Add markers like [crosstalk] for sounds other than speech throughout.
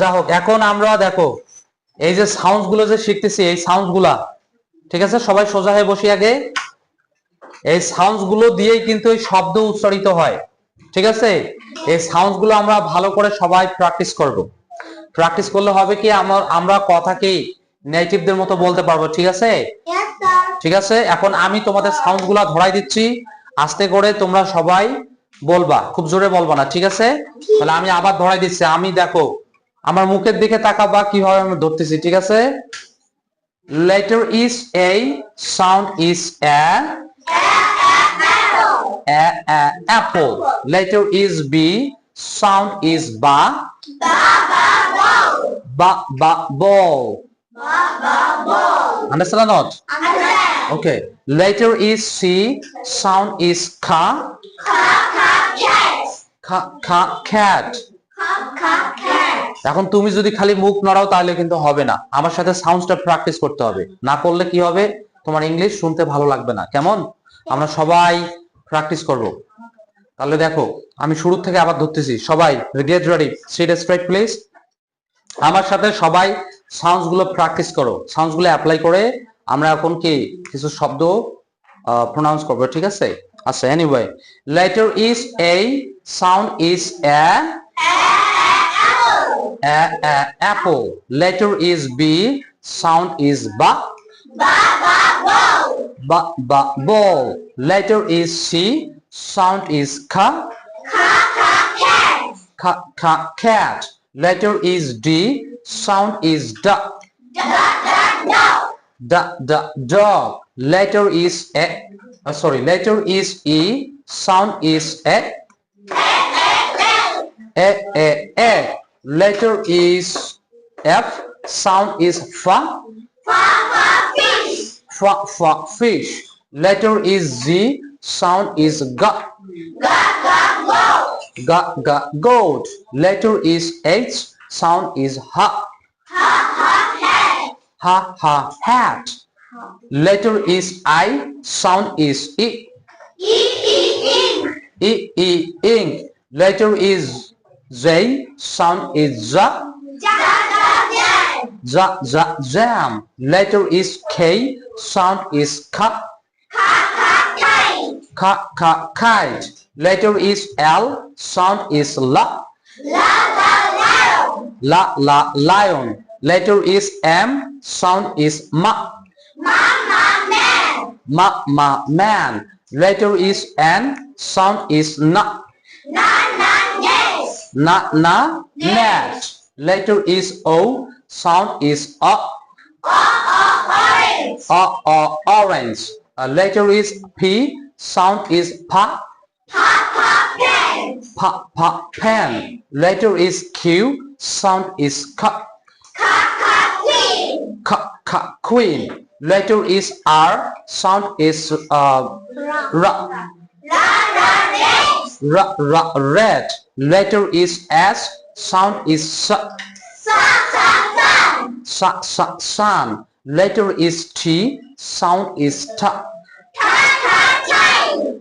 যা হোক এখন আমরা দেখো এই যে সাউন্ডগুলো যে শিখতেছি এই সাউন্ডগুলা ঠিক আছে? সবাই সোজা হয়ে বসি আগে। এই সাউন্ডগুলো দিয়েই কিন্তু এই শব্দ উচ্চারিত হয় ঠিক আছে? এই সাউন্ডগুলো আমরা ভালো করে সবাই প্র্যাকটিস করব। প্র্যাকটিস করলে হবে কি আমার আমরা কথাকে নেটিভদের মতো বলতে পারব ঠিক আছে? ঠিক আছে? এখন আমি তোমাদের সাউন্ডগুলা ধরাই দিচ্ছি। আস্তে করে তোমরা সবাই বলবা খুব জোরে বলবা না ঠিক আছে? তাহলে আমি আবার ধরাই দিচ্ছি। আমি দেখো আমার মুখের দিকে তাকাবা কীভাবে আমি ধরতেছি ঠিক আছে? Letter is A sound is A apple letter is B sound is বা ball understand not okay letter is C sound is খা খা খ্যাট এখন তুমি যদি খালি মুখ নড়াও তাহলে কিন্তু হবে না। আমার সাথে সাউন্ডটা প্র্যাকটিস করতে হবে। না করলে কি হবে? তোমার ইংলিশ শুনতে ভালো লাগবে না। কেমন? আমরা সবাই প্র্যাকটিস করব। তাহলে দেখো, আমি শুরু থেকে আবার ধরতেছি। সবাই get ready sit straight please আমার সাথে সবাই সাউন্ডসগুলো প্র্যাকটিস করো। সাউন্ডসগুলো অ্যাপ্লাই করে আমরা এখন কি কিছু শব্দ প্রোনাউন্স করব, ঠিক আছে? আচ্ছা anyway letter is A sound is A a, a, apple. Letter is B. Sound is ba. Ba, ba, ball. Ba ba ball. Letter is C. Sound is ka. Ka, ka, cat. Ka ka cat. Letter is D. Sound is da. Da, da, dog. Da da dog. Letter is A. uh, sorry, letter is E. Sound is A. A, A, A. Letter is F. Sound is fa. Fa, fa, fish. Fa, fa, fish. Letter is Z. Sound is G. ga. Ga, ga, ga, goat. Letter is H. Sound is ha. Ha, ha, hat. Ha ha hat. Letter is I. Sound is E. E, E, ink. I I ink. Letter is J. Sound is za. Ja, ja, jam. Letter is K. Sound is ka. Ka, ka, kite. Letter is L. Sound is la. La, la, lion. Letter is M. Sound is ma. Ma, ma, man. Letter is N. Sound is na. Na, na, net. Letter is O. Sound is a. A, a, orange. Uh, letter is P. Sound is pa. Pa, pa, pen. Letter is Q. Sound is ka. Ka, queen. ka, ka, queen. Letter is R. Sound is uh, ra. Ra, ra, red. Letter is S. Sound is sa. Sa, sa, sun. Letter is T. Sound is ta.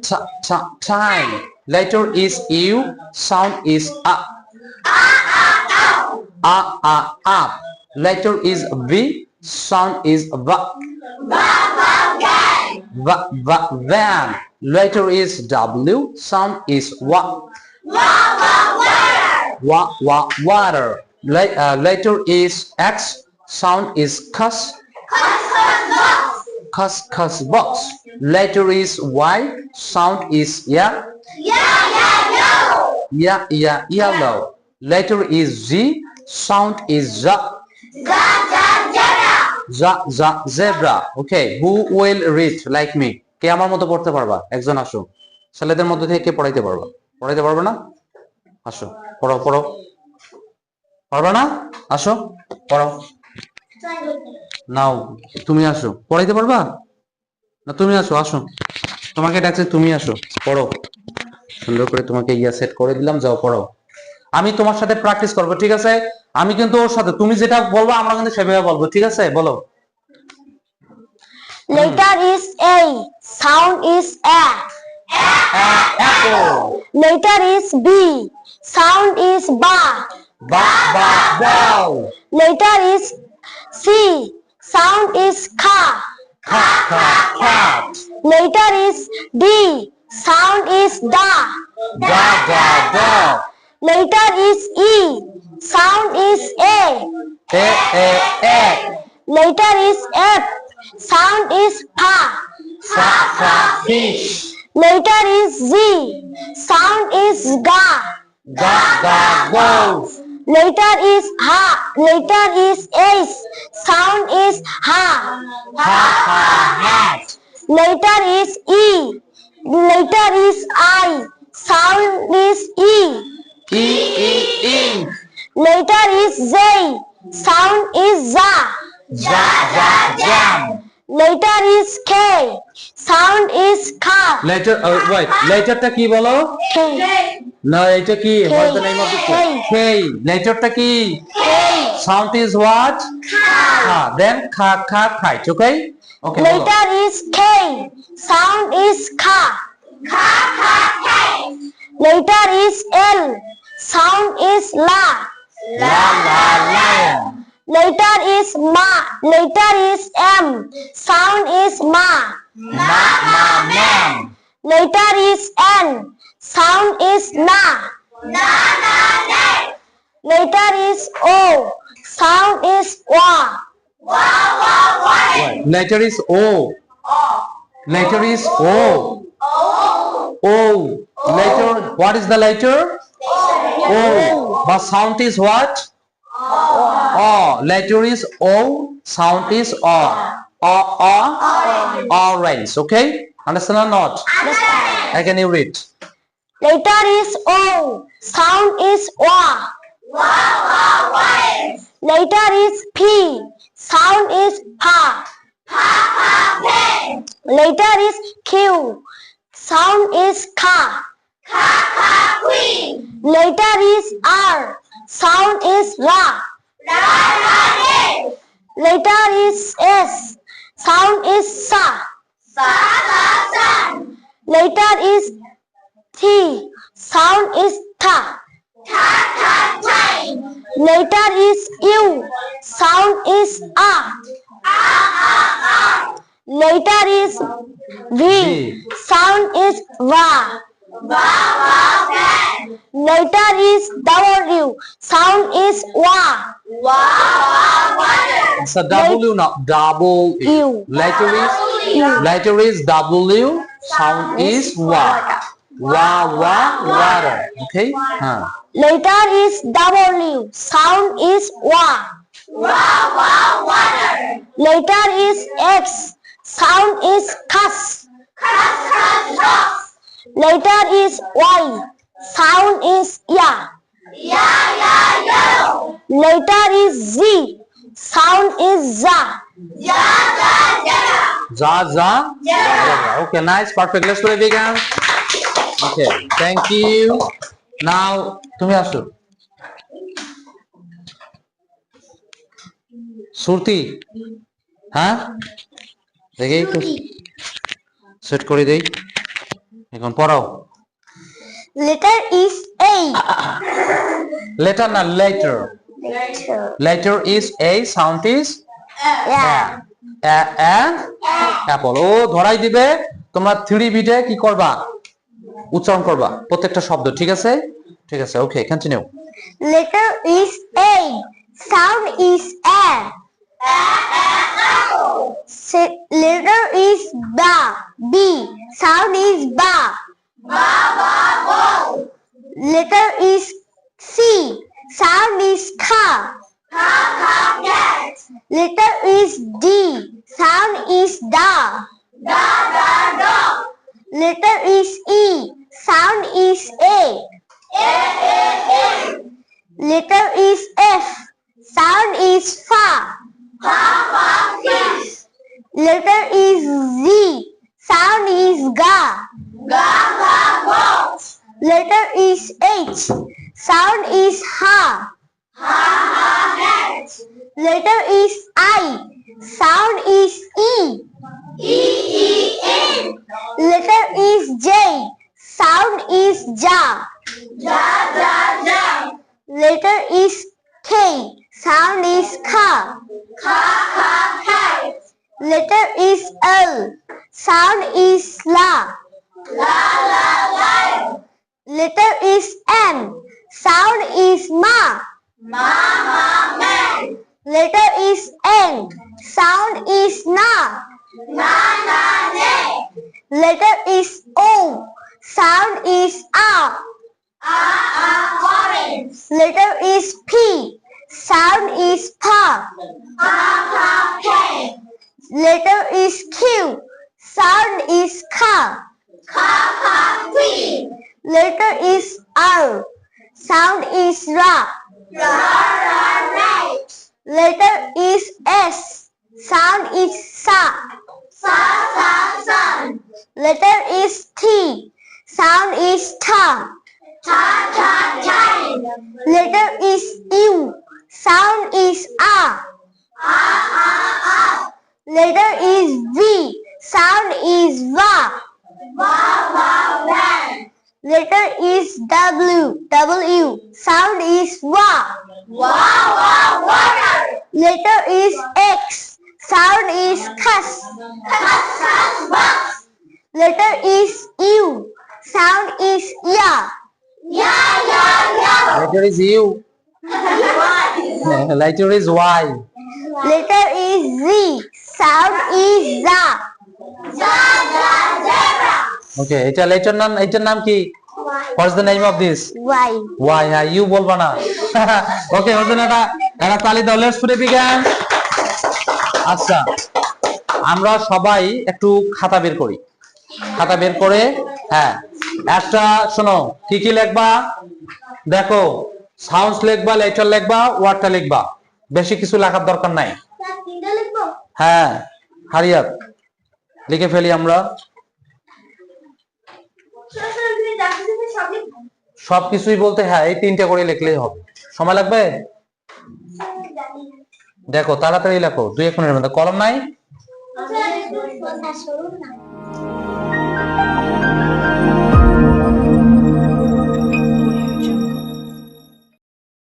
Ta, ta, time. Letter is U. Sound is a. A, a, up. Letter is V. Sound is va. Va, va, van. Letter is W. Sound is wa. Wa, wa, water. Le- uh, letter is X. Sound is cuss. Cuss, cuss, box. Letter is Y. Sound is yeah. Yeah, yeah, yellow. Yeah yeah yellow. Letter is Z. Sound is Z. Z, Zebra. Okay, who will read like me? কে আমার মতো পড়তে পারবা? একজন আসো। ছেলেদের মধ্যে থেকে কে পড়াইতে পারবা? পড়াইতে পারবে না? আসো পড়ো পড়ো। পারবা না? আসো পড়ো। নাও তুমি আসো। পড়াইতে পারবা? না তুমি আসো আসো। তোমাকে ডাকছে তুমি আসো। পড়ো। সুন্দর করে তোমাকে ইয়া সেট করে দিলাম যাও পড়ো। আমি তোমার সাথে প্র্যাকটিস করব ঠিক আছে? আমি কিন্তু ওর সাথে তুমি যেটা বলব আমরা কিন্তু সেভাবে বলব ঠিক আছে? বলো। Letter is A sound is A letter is B sound is বা বা বা বাও letter is C sound is খা খা খা খা letter is D sound is দা দা দা দা Letter is E. Sound is A. A a egg. Letter is F. Sound is pa. Fa fa fish. Letter is Z. Sound is ga. Ga ga golf. Letter is ha. Letter is S. Sound is ha. Ha ha hat. Letter is E. Letter is I. Sound is E. E e ink. Letter is Z. Sound is za. Ja ja jam. Letter is K. Sound is ka. Letter wait লেটারটা কি বলো K. না এটা কি what the name of the K. K লেটারটা কি K. Sound is what খা দেন খা খা খাইট ওকে ওকে বলো Letter is K. Sound is ka. Ka ka K. Letter is L. Sound is la. La la la. Letter is ma. Letter is m. Sound is ma. Ma ma ma. Letter is n. Sound is na. Na na na. Letter is o. Sound is wa. Wa wa wa. Letter is o. O. Letter is o. O. O. Letter. What is the letter? O but sound is what o letter is o sound is o o o orange okay understand or not I can you read Letter is O. Sound is wa. Wa wa wa. Letter is P. Sound is pa. Pa pa pe. Letter is Q. Sound is ka. Ka ka queen. Letter is R. Sound is ra. Ra ra Letter is S. Sound is sa. Sa sa sun. Letter is T. Sound is tha. Tha tha time. Letter is U. Sound is a. A a a. Letter is V. V. Sound is va. Letter is W. Sound is wa. Wa wa water. it's a W not double U. letter is U. letter is W sound is wa wa wa water okay huh. Letter is W. Sound is wa. Wa wa water. Letter is X. Sound is cuss. Cuss cuss cuss. Letter is Y. Sound is ya. Ya ya ya. Letter is Z. Sound is za. Ya ya ya. za za yeah. okay nice perfect let's play it again okay thank you now তুমি আসো সুরতি হ্যাঁ দেখি set করে দেই এখন পড়াও। Letter is A. Letter না letter letter is A sound is apple ও ধরাই দিবে। তোমরা থ্রি বিটে কি করবা? উচ্চারণ করবা প্রত্যেকটা শব্দ ঠিক আছে? ঠিক আছে okay continue Letter is A. Sound is A. Letter is ba. B. Sound is ba. Ba ba bo. Letter is C. Sound is ka. Ka ka cat. Letter is D. Sound is da. Da da dog. Letter is E. Sound is A. A. Letter is F. Sound is fa. Fa fa fish. Letter is Z. Sound is ga. Ga ga goat. Letter is H. Sound is ha. Ha ha hat. Letter is I. Sound is E. E E in. Letter is J. Sound is ja. Ja ja ja. Letter is Sound is ka. Letter is L. Sound is la. Letter is M. Sound is ma. Letter is N. Sound is na. Na, na, ne. Letter is O. Sound is a. A. Forens. Letter is P. Sound is pa. Pa, pa, pa. Letter is Q. Sound is ka. Ka P. Letter is R. Sound is ra. Letter is S. Sound is sa. Letter is T. Sound is ta. Letter is U. Sound is a. A. a a. Letter is V. Sound is va. Letter is W. W. Sound is wa. Wa wa water. Letter is X. Sound is kas. Letter is U. Sound is ya. Ya ya ya. Letter is U. [laughs] Letter is Y. Letter is Z. Sound is za. Okay এটা নাম এটার নাম কি? What's the name of this Y. Y হ্যাঁ you বলবা না। ওকে ওর জন্য একটা একটা তালি দাও লেটস আচ্ছা আমরা সবাই একটু খাতা বের করি। খাতা বের করে হ্যাঁ একটা শোনো কি কি লিখবা? দেখো সাউন্ডস লিখবা লেটার লিখবা ওয়ার্ডটা লিখবা। বেশি কিছু লেখার দরকার নাই। হ্যাঁ হারিয়াপ লিখে ফেলি আমরা। সবকিছুই বলতে হ্যাঁ এই তিনটা করে লিখলেই হবে। সময় লাগবে? দেখো তাড়াতাড়ি লেখো দুই এক মিনিটের মধ্যে। কলম নাই? না।